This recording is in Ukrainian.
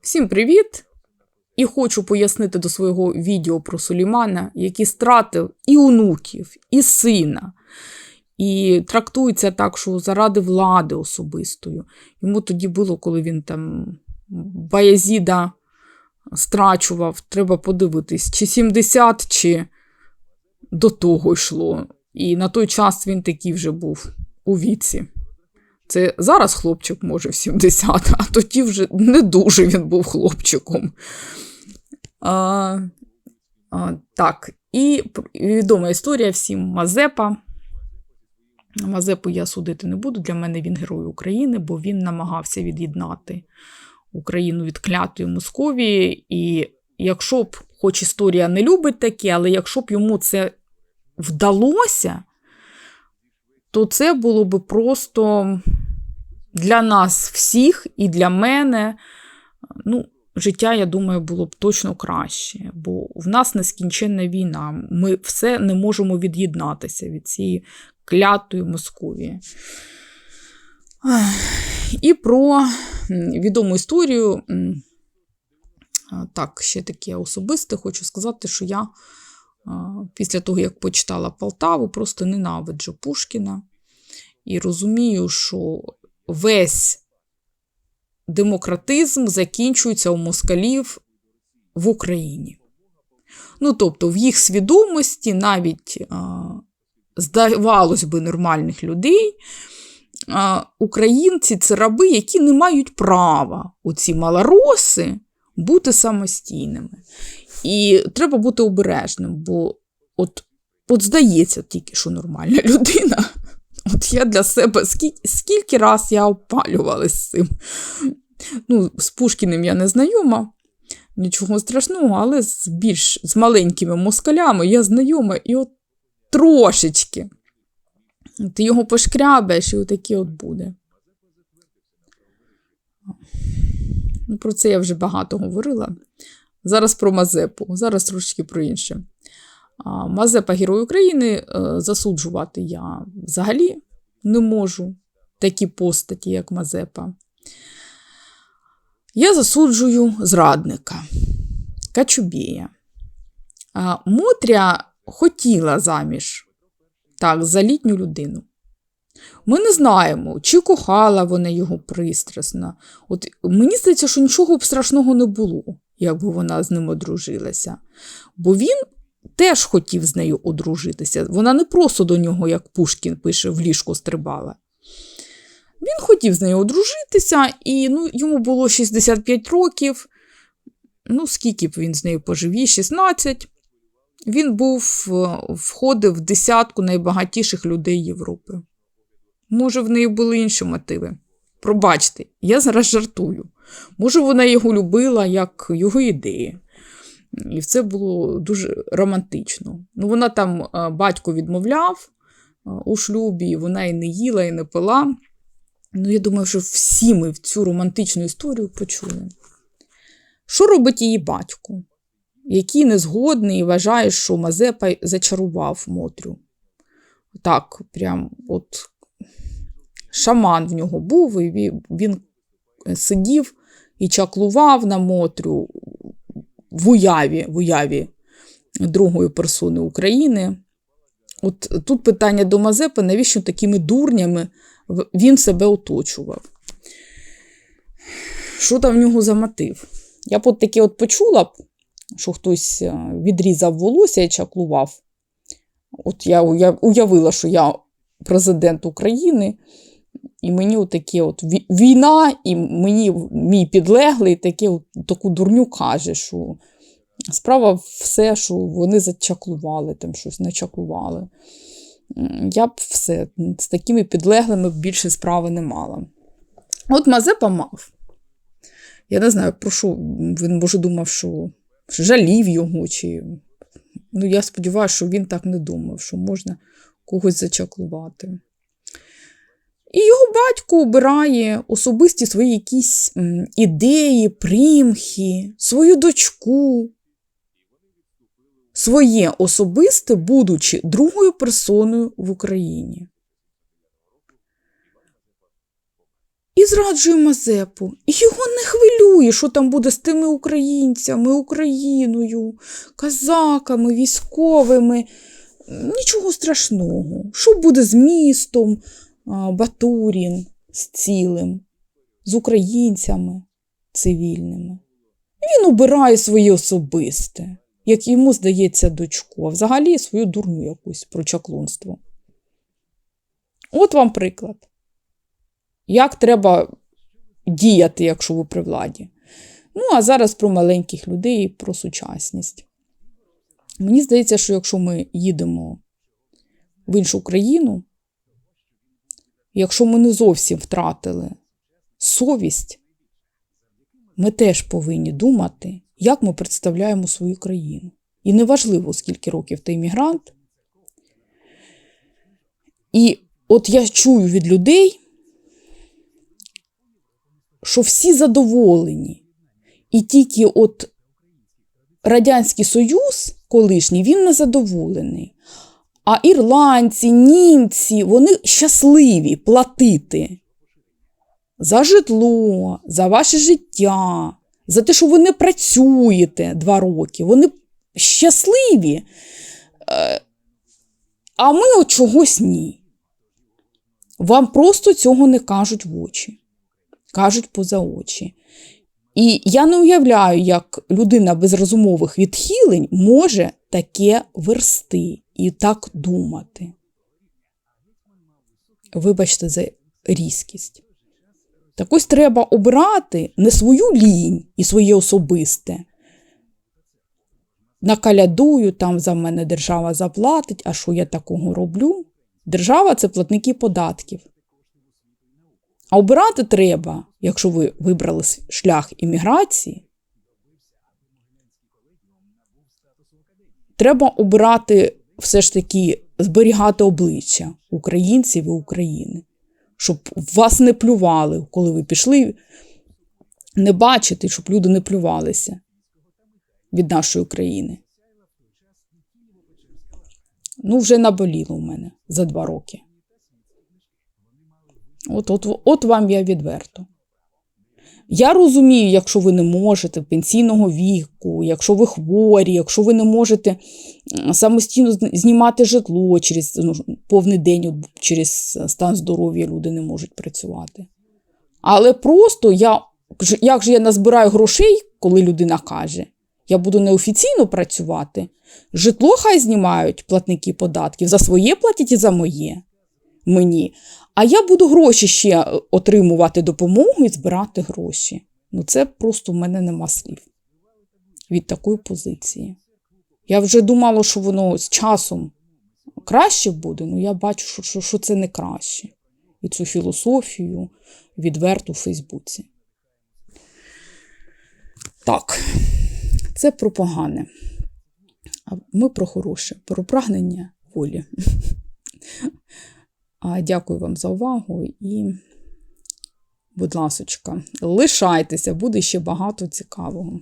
Всім привіт! І хочу пояснити до свого відео про Сулеймана, який стратив і онуків, і сина. І трактується так, що заради влади особистої. Йому тоді було, коли він там Баязіда страчував, треба подивитись, чи 70, чи до того йшло. І на той час він такий вже був у віці. Це зараз хлопчик може в 70, а тоді вже не дуже він був хлопчиком. А, а, Так, і відома історія всім Мазепа. Мазепу я судити не буду. Для мене він герой України, бо він намагався від'єднати Україну від клятої Московії. І якщо б, хоч історія не любить таке, але якщо б йому це вдалося, то це було б просто для нас всіх і для мене. ну, Життя, я думаю, було б точно краще, бо в нас нескінченна війна. Ми все не можемо від'єднатися від цієї клятої Московії. І про відому історію. Так, ще таке особисте, хочу сказати, що я після того, як почитала Полтаву, просто ненавиджу Пушкіна і розумію, що весь демократизм закінчується у москалів в Україні. Ну, тобто, в їх свідомості навіть, здавалось би, нормальних людей, українці це раби, які не мають права, оці малороси, бути самостійними. І треба бути обережним, бо от, от здається тільки, що нормальна людина. От я для себе скільки скільки раз я опалювалася з цим. Ну, З Пушкіним я не знайома, нічого страшного, але з більш з маленькими москалями я знайома і от трошечки. Ти його пошкрябаєш, і отаке от буде. Ну, Про це я вже багато говорила. Зараз про Мазепу, зараз трошечки про інше. Мазепа Герой України е, засуджувати я взагалі не можу такі постаті, як Мазепа. Я засуджую зрадника Качубія. Мотря хотіла заміж так, за літню людину. Ми не знаємо, чи кохала вона його пристрасно. От Мені здається, що нічого б страшного не було, якби вона з ним одружилася. Бо він теж хотів з нею одружитися. Вона не просто до нього, як Пушкін пише, в ліжко стрибала. Він хотів з нею одружитися, і ну, йому було 65 років. Ну, скільки б він з нею пожив? 16. Він був, е, входив в десятку найбагатіших людей Європи. Може, в неї були інші мотиви. Пробачте, я зараз жартую. Може, вона його любила як його ідеї. І це було дуже романтично. Ну, Вона там е, батько відмовляв е, у шлюбі, вона і не їла, і не пила. Ну, я думаю, що всі ми в цю романтичну історію почули. Що робить її батько, який незгодний і вважає, що Мазепа зачарував Мотрю? Так, прям от шаман в нього був, і він сидів і чаклував на Мотрю в уяві в уяві другої персони України. От тут питання до Мазепи, навіщо такими дурнями він себе оточував? Що там в нього за мотив? Я б от таке от почула, що хтось е, відрізав волосся і чаклував. От я уявила, що я президент України, і мені отаке от війна, і мені мій підлеглий таке, от, таку дурню каже, що справа все, що вони зачаклували, там щось начаклували. Я б все з такими підлеглими більше справи не мала. От Мазепа мав. Я не знаю, про що він може думав, що жалів його. чи... Ну, Я сподіваюся, що він так не думав, що можна когось зачаклувати. І його батько обирає особисті свої якісь ідеї, примхи, свою дочку, своє особисте, будучи другою персоною в Україні. і зраджує Мазепу. І його не хвилює, що там буде з тими українцями, Україною, казаками, військовими. Нічого страшного. Що буде з містом Батурін, з цілим, з українцями цивільними? Він обирає своє особисте, як йому здається дочку, а взагалі свою дурню якусь про чаклунство. От вам приклад. Як треба діяти, якщо ви при владі. Ну, а зараз про маленьких людей і про сучасність. Мені здається, що якщо ми їдемо в іншу країну, якщо ми не зовсім втратили совість, ми теж повинні думати, як ми представляємо свою країну. І неважливо, скільки років ти іммігрант. І от я чую від людей, що всі задоволені. І тільки от Радянський Союз колишній, він не задоволений. А ірландці, німці, вони щасливі платити за житло, за ваше життя, за те, що ви не працюєте два роки. Вони щасливі. Е, А ми от чогось ні. Вам просто цього не кажуть в очі, кажуть поза очі. І я не уявляю, як людина без розумових відхилень може таке версти і так думати. Вибачте за різкість. Так ось треба обирати не свою лінь і своє особисте. Накалядую, там за мене держава заплатить, а що я такого роблю? Держава це платники податків. А обирати треба, якщо ви вибрали шлях імміграції, треба обирати все ж таки зберігати обличчя українців і України, щоб вас не плювали, коли ви пішли, не бачити, щоб люди не плювалися від нашої країни. Ну, вже наболіло у мене за два роки. От, от, от вам я відверто. Я розумію, якщо ви не можете пенсійного віку, якщо ви хворі, якщо ви не можете самостійно знімати житло через ну, повний день, через стан здоров'я люди не можуть працювати. Але просто я, як же я назбираю грошей, коли людина каже, я буду неофіційно працювати, житло хай знімають платники податків, за своє платять і за моє мені. А я буду гроші ще отримувати допомогу і збирати гроші. Ну, це просто в мене нема слів від такої позиції. Я вже думала, що воно з часом краще буде, але я бачу, що, що, що це не краще. І цю філософію відверту в Фейсбуці. Так, це про погане. А ми про хороше, про прагнення волі. Дякую вам за увагу і, будь ласочка, лишайтеся, буде ще багато цікавого.